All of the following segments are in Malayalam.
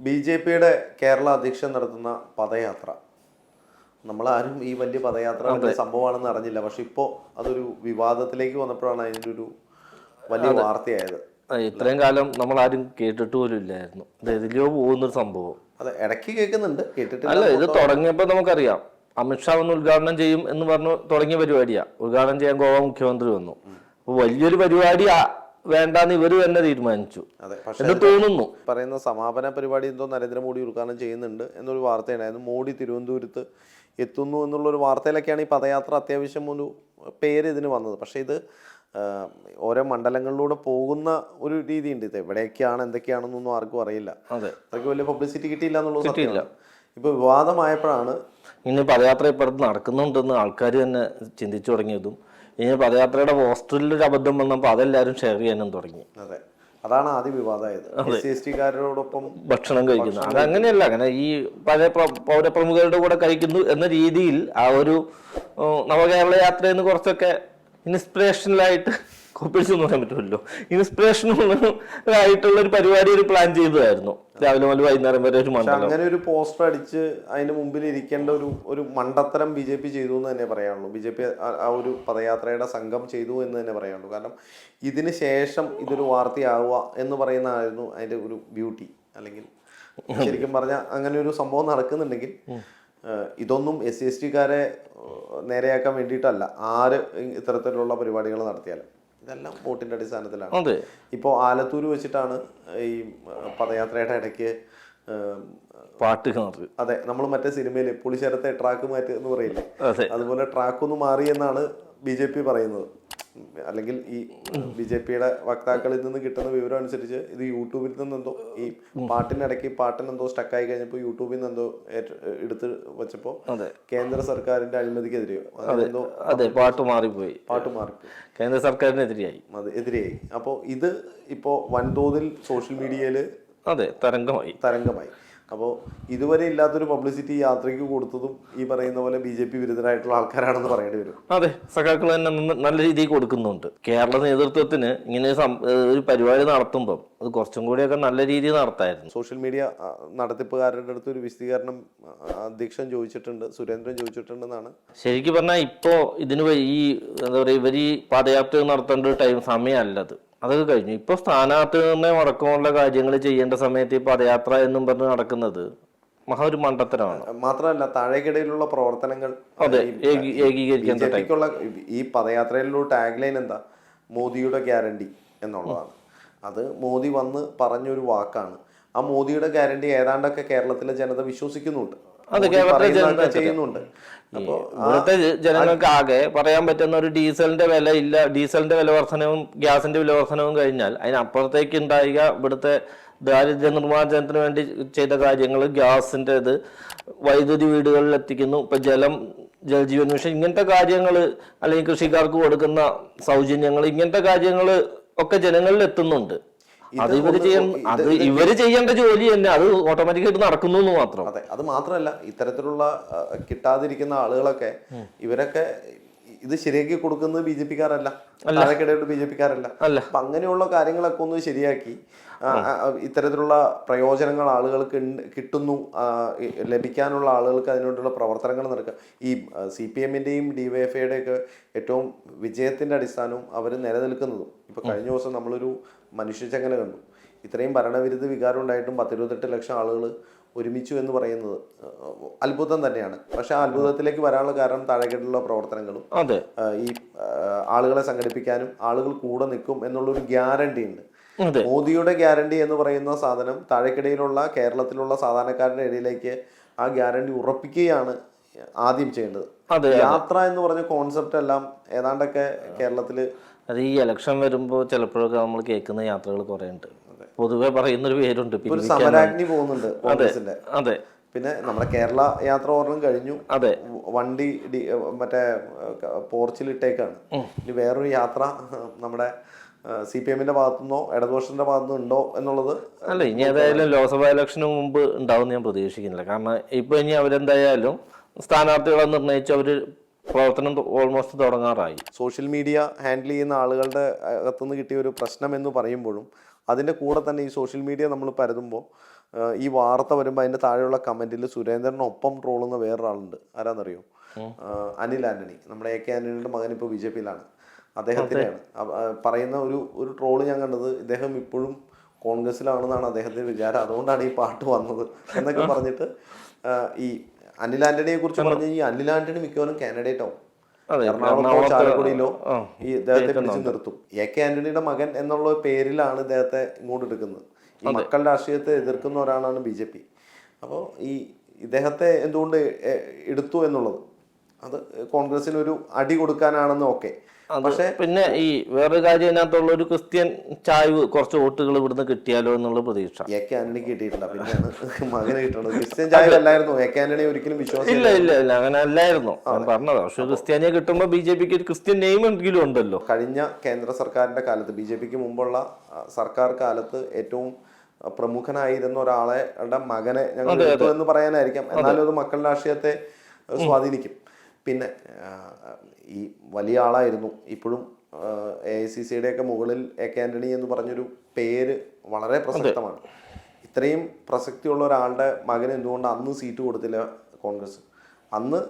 ബി ജെ പിയുടെ കേരള അധ്യക്ഷൻ നടത്തുന്ന പദയാത്ര. നമ്മളാരും ഈ വലിയ പദയാത്ര സംഭവമാണെന്ന് അറിഞ്ഞില്ല. പക്ഷെ ഇപ്പോ അതൊരു വിവാദത്തിലേക്ക് വന്നപ്പോഴാണ് അതിന്റെ ഒരു വലിയ വാർത്തയായത്. ഇത്രയും കാലം നമ്മൾ ആരും കേട്ടിട്ട് പോലും ഇല്ലായിരുന്നു. ഇത് പോകുന്ന ഒരു സംഭവം. അതെ ഇടയ്ക്ക് കേൾക്കുന്നുണ്ട്. കേട്ടിട്ടില്ല. അല്ല ഇത് തുടങ്ങിയപ്പോൾ നമുക്കറിയാം. അമിത്ഷാ വന്ന് ഉദ്ഘാടനം ചെയ്യും എന്ന് പറഞ്ഞു തുടങ്ങിയ പരിപാടിയാ. ഉദ്ഘാടനം ചെയ്യാൻ ഗോവ മുഖ്യമന്ത്രി വന്നു. അപ്പൊ വലിയൊരു പരിപാടി വേണ്ടാന്ന് ഇവർ തന്നെ തീരുമാനിച്ചു. എന്ന് തോന്നുന്നു. പറയുന്ന സമാപന പരിപാടി എന്തോ നരേന്ദ്രമോദി ഉദ്ഘാടനം ചെയ്യുന്നുണ്ട് എന്നൊരു വാർത്തയുണ്ടായിരുന്നു മോഡി തിരുവനന്തപുരത്ത് എത്തുന്നു എന്നുള്ള ഒരു വാർത്തയിലൊക്കെയാണ് ഈ പദയാത്ര അത്യാവശ്യം ഒരു പേര് ഇതിന് വന്നത്. പക്ഷേ ഇത് ഓരോ മണ്ഡലങ്ങളിലൂടെ പോകുന്ന ഒരു രീതിയുണ്ട്. ഇത് എവിടെയൊക്കെയാണ് എന്തൊക്കെയാണെന്നൊന്നും ആർക്കും അറിയില്ല. അതെ. അതൊക്കെ വലിയ പബ്ലിസിറ്റി കിട്ടിയില്ല എന്നുള്ളത് സത്യമില്ല ഇപ്പൊ വിവാദമായപ്പോഴാണ് ഇനി പദയാത്ര ഇപ്പുറത്ത് നടക്കുന്നുണ്ടെന്ന് ആൾക്കാർ തന്നെ ചിന്തിച്ചു തുടങ്ങിയതും ഇനി പദയാത്രയുടെ പോസ്റ്ററിൽ ഒരു അബദ്ധം വന്നപ്പോൾ അതെല്ലാവരും ഷെയർ ചെയ്യാനും തുടങ്ങി. അതെ. അതാണ് ആദ്യ വിവാദമായത്. എസ് സി ഭക്ഷണം കഴിക്കുന്നു. അതങ്ങനെയല്ല അങ്ങനെ ഈ പഴയ പ്ര- പൗരപ്രമുഖരുടെ കൂടെ കഴിക്കുന്നു എന്ന രീതിയിൽ ആ ഒരു നവകേരള യാത്രയിൽ നിന്ന് കുറച്ചൊക്കെ ഇൻസ്പിറേഷണലായിട്ട് കോപ്പിടിച്ചു ഒന്നും പറയാൻ പറ്റുമല്ലോ ഇൻസ്പിറേഷൻ ആയിട്ടുള്ള ഒരു പരിപാടി ഒരു പ്ലാൻ ചെയ്തതായിരുന്നു. രാവിലെ മുതൽ വൈകുന്നേരം വരെ ഒരു മണ്ഡലം. അങ്ങനെ ഒരു പോസ്റ്റർ അടിച്ച് അതിന് മുമ്പിൽ ഇരിക്കേണ്ട ഒരു ഒരു മണ്ടത്തരം ബി ജെ പി ചെയ്തു എന്ന് തന്നെ പറയാനുള്ളൂ. ബി ജെ പി ആ ഒരു പദയാത്രയുടെ സംഘം ചെയ്തു എന്ന് തന്നെ പറയാനുള്ളൂ. കാരണം ഇതിന് ശേഷം ഇതൊരു വാർത്തയാവുക എന്ന് പറയുന്നതായിരുന്നു അതിന്റെ ഒരു ബ്യൂട്ടി അല്ലെങ്കിൽ ശരിക്കും പറഞ്ഞ അങ്ങനെ ഒരു സംഭവം നടക്കുന്നുണ്ടെങ്കിൽ ഇതൊന്നും എസ് സി എസ് ടിക്കാരെ നേരെയാക്കാൻ വേണ്ടിയിട്ടല്ല. ആര് ഇത്തരത്തിലുള്ള പരിപാടികൾ നടത്തിയാലും. ഇതെല്ലാം വോട്ടിന്റെ അടിസ്ഥാനത്തിലാണ്. അതെ. ഇപ്പോൾ ആലത്തൂർ വെച്ചിട്ടാണ് ഈ പദയാത്രയുടെ ഇടയ്ക്ക് പാട്ട് അതെ നമ്മൾ മറ്റേ സിനിമയിൽ പുളിശരത്തെ ട്രാക്ക് മാറ്റി എന്ന് പറയില്ലേ? അതെ. അതുപോലെ ട്രാക്ക് ഒന്ന് മാറി എന്നാണ് ബി ജെ പി പറയുന്നത്. അല്ലെങ്കിൽ ഈ ബി ജെ പിയുടെ വക്താക്കളിൽ നിന്ന് കിട്ടുന്ന വിവരം അനുസരിച്ച് ഇത് യൂട്യൂബിൽ നിന്നെന്തോ ഈ പാട്ടിനിടയ്ക്ക് പാട്ടിനെന്തോ സ്റ്റക്കായി കഴിഞ്ഞപ്പോൾ യൂട്യൂബിൽ നിന്ന് എന്തോ എടുത്ത് വെച്ചപ്പോൾ കേന്ദ്ര സർക്കാരിന്റെ അഴിമതിക്കെതിരെയോ അതെ പാട്ട് മാറിപ്പോയി. പാട്ട് മാറി കേന്ദ്ര സർക്കാരിനെതിരെയായി അതെ എതിരെയായി. അപ്പോൾ ഇത് ഇപ്പോൾ വൻതോതിൽ സോഷ്യൽ മീഡിയയിൽ അതെ തരംഗമായി. തരംഗമായി. അപ്പോൾ ഇതുവരെ ഇല്ലാത്തൊരു പബ്ലിസിറ്റി യാത്രയ്ക്ക് കൊടുത്തതും ഈ പറയുന്ന പോലെ ബി ജെ പി വിരുദ്ധരായിട്ടുള്ള ആൾക്കാരാണെന്ന് പറയേണ്ടി വരും. അതെ സഖാക്കൾ തന്നെ നല്ല രീതിയിൽ കൊടുക്കുന്നുണ്ട്. കേരള നേതൃത്വത്തിന് ഇങ്ങനെ ഒരു പരിപാടി നടത്തുമ്പം അത് കുറച്ചും കൂടിയൊക്കെ നല്ല രീതിയിൽ നടത്തായിരുന്നു. സോഷ്യൽ മീഡിയ നടത്തിപ്പുകാരുടെ അടുത്ത് ഒരു വിശദീകരണം അധ്യക്ഷൻ ചോദിച്ചിട്ടുണ്ട് സുരേന്ദ്രൻ ചോദിച്ചിട്ടുണ്ടെന്നാണ്. ശരിക്കും പറഞ്ഞാൽ ഇപ്പോ ഇതിന് ഈ എന്താ പറയുക ഇവർ ഈ പദയാത്ര നടത്തേണ്ട ടൈം സമയമല്ലത് അതൊക്കെ കഴിഞ്ഞു. ഇപ്പൊ സ്ഥാനാർത്ഥി നിർണയം അടക്കമുള്ള കാര്യങ്ങൾ ചെയ്യേണ്ട സമയത്ത് ഈ പദയാത്ര എന്നും പറഞ്ഞ് നടക്കുന്നത് മഹാ ഒരു മണ്ടത്തരമാണ്. മാത്രമല്ല താഴേക്കിടയിലുള്ള പ്രവർത്തനങ്ങൾ അതെ ഈ ഏകീ- ഏകീകരിക്കേണ്ട ബി ജെ പിക്കുള്ള ഈ പദയാത്രയിലുള്ള ടാഗ് ലൈൻ എന്താ? മോദിയുടെ ഗ്യാരണ്ടി എന്നുള്ളതാണ്. അത് മോദി വന്ന് പറഞ്ഞൊരു വാക്കാണ്. ആ മോദിയുടെ ഗ്യാരണ്ടി ഏതാണ്ടൊക്കെ കേരളത്തിലെ ജനത വിശ്വസിക്കുന്നുണ്ട്. അതെ, മോദി കേരളത്തിലെ ജനത ചെയ്യുന്നുണ്ട്. ഇവിടുത്തെ ജനങ്ങൾക്ക് ആകെ പറയാൻ പറ്റുന്ന ഒരു ഡീസലിന്റെ വില ഇല്ല. ഡീസലിന്റെ വില വർധനവും ഗ്യാസിന്റെ വില വർധനവും കഴിഞ്ഞാൽ അതിനപ്പുറത്തേക്ക് ഉണ്ടായിക ഇവിടുത്തെ ദാരിദ്ര്യ നിർമ്മാർജനത്തിന് വേണ്ടി ചെയ്ത കാര്യങ്ങൾ ഗ്യാസിന്റെ ഇത് വൈദ്യുതി വീടുകളിൽ എത്തിക്കുന്നു. ഇപ്പൊ ജലം ജലജീവൻ മിഷൻ ഇങ്ങനത്തെ കാര്യങ്ങൾ അല്ലെങ്കിൽ കൃഷിക്കാർക്ക് കൊടുക്കുന്ന സൗജന്യങ്ങൾ ഇങ്ങനത്തെ കാര്യങ്ങൾ ഒക്കെ ജനങ്ങളിൽ എത്തുന്നുണ്ട്. അത് ഇവർ ചെയ്യാൻ അത് ഇവർ ചെയ്യേണ്ട ജോലി തന്നെ. അത് ഓട്ടോമാറ്റിക്കായിട്ട് നടക്കുന്നു എന്ന് മാത്രം. അതെ അത് മാത്രമല്ല ഇത്തരത്തിലുള്ള കിട്ടാതിരിക്കുന്ന ആളുകളൊക്കെ ഇവരൊക്കെ ഇത് ശരിയാക്കി കൊടുക്കുന്നത് ബി ജെ പിക്കാരല്ല. കാരല്ല ബി ജെ പിക്കാരല്ല. കാരല്ല അപ്പൊ അങ്ങനെയുള്ള കാര്യങ്ങളൊക്കെ ഒന്ന് ശരിയാക്കി ഇത്തരത്തിലുള്ള പ്രയോജനങ്ങൾ ആളുകൾക്ക് കിട്ടുന്നു ലഭിക്കാനുള്ള ആളുകൾക്ക് അതിനോടുള്ള പ്രവർത്തനങ്ങൾ നടക്കുക. ഈ സി പി എമ്മിന്റെയും ഡിവൈഎഫ്ഐയുടെ ഒക്കെ ഏറ്റവും വിജയത്തിന്റെ അടിസ്ഥാനവും അവർ നിലനിൽക്കുന്നതും. ഇപ്പൊ കഴിഞ്ഞ ദിവസം നമ്മളൊരു മനുഷ്യചങ്ങല കണ്ടു. ഇത്രയും ഭരണവിരുദ്ധ വികാരം ഉണ്ടായിട്ടും പത്തിരുപത്തെട്ട് ലക്ഷം ആളുകൾ ഒരുമിച്ചു എന്ന് പറയുന്നത് അത്ഭുതം തന്നെയാണ്. പക്ഷെ ആ അത്ഭുതത്തിലേക്ക് വരാനുള്ള കാരണം താഴെക്കെട്ടുള്ള പ്രവർത്തനങ്ങളും അതെ. ഈ ആളുകളെ സംഘടിപ്പിക്കാനും ആളുകൾ കൂടെ നിൽക്കും എന്നുള്ളൊരു ഗ്യാരണ്ടി ഉണ്ട്. മോദിയുടെ ഗ്യാരണ്ടി എന്ന് പറയുന്ന സാധനം താഴെക്കിടയിലുള്ള കേരളത്തിലുള്ള സാധാരണക്കാരുടെ ഇടയിലേക്ക് ആ ഗ്യാരണ്ടി ഉറപ്പിക്കുകയാണ് ആദ്യം ചെയ്യേണ്ടത്. അതെ യാത്ര എന്ന് പറഞ്ഞ കോൺസെപ്റ്റ് എല്ലാം ഏതാണ്ടൊക്കെ കേരളത്തിൽ അത് ഈ ഇലക്ഷൻ വരുമ്പോൾ ചിലപ്പോഴൊക്കെ നമ്മൾ കേൾക്കുന്ന യാത്രകൾ കുറേ ഉണ്ട് പൊതുവെ പറയുന്നൊരു പേരുണ്ട്. സമരാഗ്നി പോകുന്നുണ്ട് കോൺഗ്രസിന്റെ. അതെ. പിന്നെ നമ്മുടെ കേരള യാത്ര ഓർഡറും കഴിഞ്ഞു. അതെ. വണ്ടി മറ്റേ മറ്റേ പോർച്ചിലിട്ടേക്കാണ്. ഇനി വേറൊരു യാത്ര നമ്മുടെ സി പി എമ്മിന്റെ ഭാഗത്തുനിന്നോ ഇടതുപക്ഷത്തിന്റെ ഭാഗത്തുനിന്നോ ഉണ്ടോ എന്നുള്ളത് അല്ല ഇനി ഏതായാലും ലോക്സഭാ ഇലക്ഷന് മുമ്പ് ഉണ്ടാവും ഞാൻ പ്രതീക്ഷിക്കുന്നില്ല. കാരണം ഇപ്പൊ ഇനി അവരെന്തായാലും സ്ഥാനാർത്ഥികളെ നിർണയിച്ച് അവർ പ്രവർത്തനം ഓൾമോസ്റ്റ് തുടങ്ങാറായി. സോഷ്യൽ മീഡിയ ഹാൻഡിൽ ചെയ്യുന്ന ആളുകളുടെ അകത്തുനിന്ന് കിട്ടിയ ഒരു പ്രശ്നം എന്ന് പറയുമ്പോഴും അതിന്റെ കൂടെ തന്നെ ഈ സോഷ്യൽ മീഡിയ നമ്മൾ പരതുമ്പോൾ ഈ വാർത്ത വരുമ്പോൾ അതിന്റെ താഴെയുള്ള കമന്റിൽ സുരേന്ദ്രനൊപ്പം ട്രോളുന്ന വേറൊരാളുണ്ട്. ആരാന്നറിയോ? അനിൽ ആന്റണി. നമ്മുടെ എ കെ ആന്റണിയുടെ മകൻ ഇപ്പോൾ ബി ജെ പിയിലാണ്. പറയുന്ന ഒരു ഒരു ട്രോൾ ഞാൻ കണ്ടത് ഇദ്ദേഹം ഇപ്പോഴും കോൺഗ്രസ്സിലാണെന്നാണ് അദ്ദേഹത്തിന്റെ വിചാരം. അതുകൊണ്ടാണ് ഈ പാട്ട് വന്നത് എന്നൊക്കെ പറഞ്ഞിട്ട് ഈ അനിൽ ആന്റണിയെ കുറിച്ച് പറഞ്ഞു കഴിഞ്ഞാൽ അനിൽ ആന്റണി മിക്കവാറും കാൻഡിഡേറ്റ് ആവും എറണാകുളത്തോ ചാലക്കുടിയിലോ ഈ ഇദ്ദേഹത്തെ പിടിച്ചു നിർത്തും. എ കെ ആന്റണിയുടെ മകൻ എന്നുള്ള പേരിലാണ് ഇദ്ദേഹത്തെ ഇങ്ങോട്ട് എടുക്കുന്നത്. ഈ മക്കളുടെ രാഷ്ട്രീയത്തെ എതിർക്കുന്ന ഒരാളാണ് ബി ജെ പി. അപ്പോൾ ഈ ഇദ്ദേഹത്തെ എന്തുകൊണ്ട് എടുത്തു എന്നുള്ളത്? അത് കോൺഗ്രസിന് ഒരു അടി കൊടുക്കാനാണെന്ന് ഓക്കെ പക്ഷേ പിന്നെ ഈ വേറൊരു കാര്യം ഇതിനകത്തുള്ള ഒരു ക്രിസ്ത്യൻ ചായ്വ് കുറച്ച് വോട്ടുകൾ ഇവിടുന്ന് കിട്ടിയാലോ എന്നുള്ള പ്രതീക്ഷ. എ കെ ആന്റണിക്ക് കിട്ടിയിട്ടില്ല പിന്നെയാണ് മകന് കിട്ടുന്നത് ക്രിസ്ത്യൻ ചായ അല്ലായിരുന്നു എ കെ ആന്റണി ഒരിക്കലും വിശ്വാസം ഇല്ല ഇല്ല ഇല്ല അങ്ങനെ അല്ലായിരുന്നു. ഞാൻ പറഞ്ഞത് പക്ഷെ ക്രിസ്ത്യാനിയെ കിട്ടുമ്പോ ബി ജെ പിക്ക് ഒരു ക്രിസ്ത്യൻ നെയിം എങ്കിലും ഉണ്ടല്ലോ. കഴിഞ്ഞ കേന്ദ്ര സർക്കാരിന്റെ കാലത്ത് ബി ജെ പിക്ക് മുമ്പുള്ള സർക്കാർ കാലത്ത് ഏറ്റവും പ്രമുഖനായിരുന്ന ഒരാളെ മകനെ ഞങ്ങൾ എന്ന് പറയാനായിരിക്കാം. എന്നാലും അത് മക്കളുടെ രാഷ്ട്രീയത്തെ സ്വാധീനിക്കും. പിന്നെ ഈ വലിയ ആളായിരുന്നു. ഇപ്പോഴും എ ഐ സി സിയുടെ ഒക്കെ മുകളിൽ എ കെ ആന്റണി എന്ന് പറഞ്ഞൊരു പേര് വളരെ പ്രസക്തമാണ്. ഇത്രയും പ്രസക്തിയുള്ള ഒരാളുടെ മകന് എന്തുകൊണ്ട് അന്ന് സീറ്റ് കൊടുത്തില്ല കോൺഗ്രസ്? അന്ന്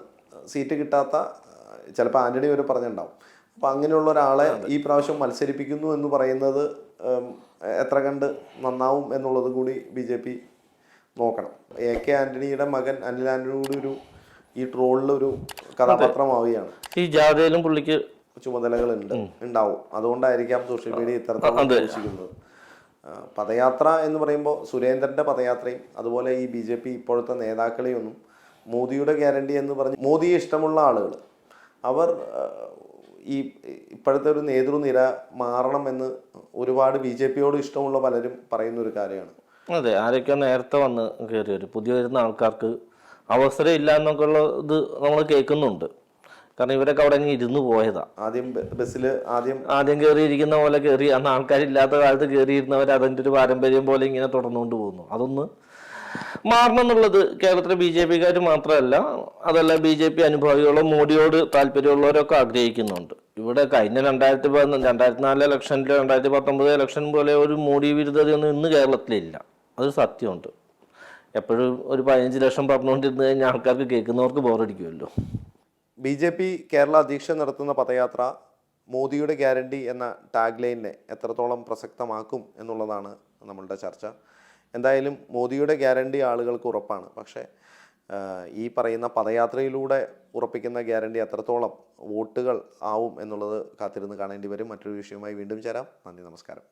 സീറ്റ് കിട്ടാത്ത ചിലപ്പോൾ ആന്റണി വരെ പറഞ്ഞിട്ടുണ്ടാവും. അപ്പോൾ അങ്ങനെയുള്ള ഒരാളെ ഈ പ്രാവശ്യം മത്സരിപ്പിക്കുന്നു എന്ന് പറയുന്നത് എത്ര കണ്ട് നന്നാവും എന്നുള്ളതും കൂടി ബി ജെ പി നോക്കണം. എ കെ ആന്റണിയുടെ മകൻ അനിൽ ആന്റണിയോട് ഒരു ഈ ട്രോളിൽ ഒരു കഥാപാത്രമാവുകയാണ്. ഈ ജാഥയിലും പുള്ളിക്ക് ചുമതലകൾ ഉണ്ട് ഉണ്ടാവും. അതുകൊണ്ടായിരിക്കാം സോഷ്യൽ മീഡിയ ആഘോഷിക്കുന്നത് പദയാത്ര എന്ന് പറയുമ്പോൾ സുരേന്ദ്രന്റെ പദയാത്രയും അതുപോലെ ഈ ബി ജെ പി ഇപ്പോഴത്തെ നേതാക്കളെയും ഒന്നും മോദിയുടെ ഗ്യാരണ്ടി എന്ന് പറഞ്ഞ് മോദിയെ ഇഷ്ടമുള്ള ആളുകൾ. അവർ ഈ ഇപ്പോഴത്തെ ഒരു നേതൃനിര മാറണം എന്ന് ഒരുപാട് ബി ജെ പിയോട് ഇഷ്ടമുള്ള പലരും പറയുന്ന ഒരു കാര്യമാണ്. അതെ ആരൊക്കെ നേരത്തെ വന്ന് കയറി വരും പുതിയ വരുന്ന ആൾക്കാർക്ക് അവസരം ഇല്ല എന്നൊക്കെ ഉള്ള ഇത് നമ്മൾ കേൾക്കുന്നുണ്ട്. കാരണം ഇവരൊക്കെ അവിടെ അങ്ങ് ഇരുന്ന് പോയതാ. ആദ്യം ബസ്സിൽ ആദ്യം ആദ്യം കയറിയിരിക്കുന്ന പോലെ കയറി അന്ന് ആൾക്കാരില്ലാത്ത കാലത്ത് കയറിയിരുന്നവർ അതിന്റെ ഒരു പാരമ്പര്യം പോലെ ഇങ്ങനെ തുടർന്നുകൊണ്ട് പോകുന്നു. അതൊന്ന് മാറണം എന്നുള്ളത് കേരളത്തിലെ ബി ജെ പിക്കാർ മാത്രമല്ല അതല്ല ബി ജെ പി അനുഭാവികളോ മോഡിയോട് താല്പര്യമുള്ളവരൊക്കെ ആഗ്രഹിക്കുന്നുണ്ട്. ഇവിടെ കഴിഞ്ഞ രണ്ടായിരത്തി പതിനൊന്ന് രണ്ടായിരത്തി നാല് ഇലക്ഷനിൽ രണ്ടായിരത്തി പത്തൊമ്പത് ഇലക്ഷൻ പോലെ ഒരു മോഡി വിരുദ്ധതയൊന്നും ഇന്ന് കേരളത്തിലില്ല. അത് സത്യമുണ്ട്. എപ്പോഴും ഒരു പതിനഞ്ച് ലക്ഷം പറഞ്ഞുകൊണ്ടിരുന്ന് കഴിഞ്ഞാൽ ആൾക്കാർക്ക് കേൾക്കുന്നവർക്ക് ബോറടിക്കുമല്ലോ. ബി ജെ പി കേരള അധ്യക്ഷൻ നടത്തുന്ന പദയാത്ര മോദിയുടെ ഗ്യാരണ്ടി എന്ന ടാഗ് ലൈനിനെ എത്രത്തോളം പ്രസക്തമാക്കും എന്നുള്ളതാണ് നമ്മളുടെ ചർച്ച. എന്തായാലും മോദിയുടെ ഗ്യാരണ്ടി ആളുകൾക്ക് ഉറപ്പാണ്. പക്ഷേ ഈ പറയുന്ന പദയാത്രയിലൂടെ ഉറപ്പിക്കുന്ന ഗ്യാരണ്ടി എത്രത്തോളം വോട്ടുകൾ ആവും എന്നുള്ളത് കാത്തിരുന്ന് കാണേണ്ടി വരും. മറ്റൊരു വിഷയവുമായി വീണ്ടും ചേരാം. നന്ദി നമസ്കാരം.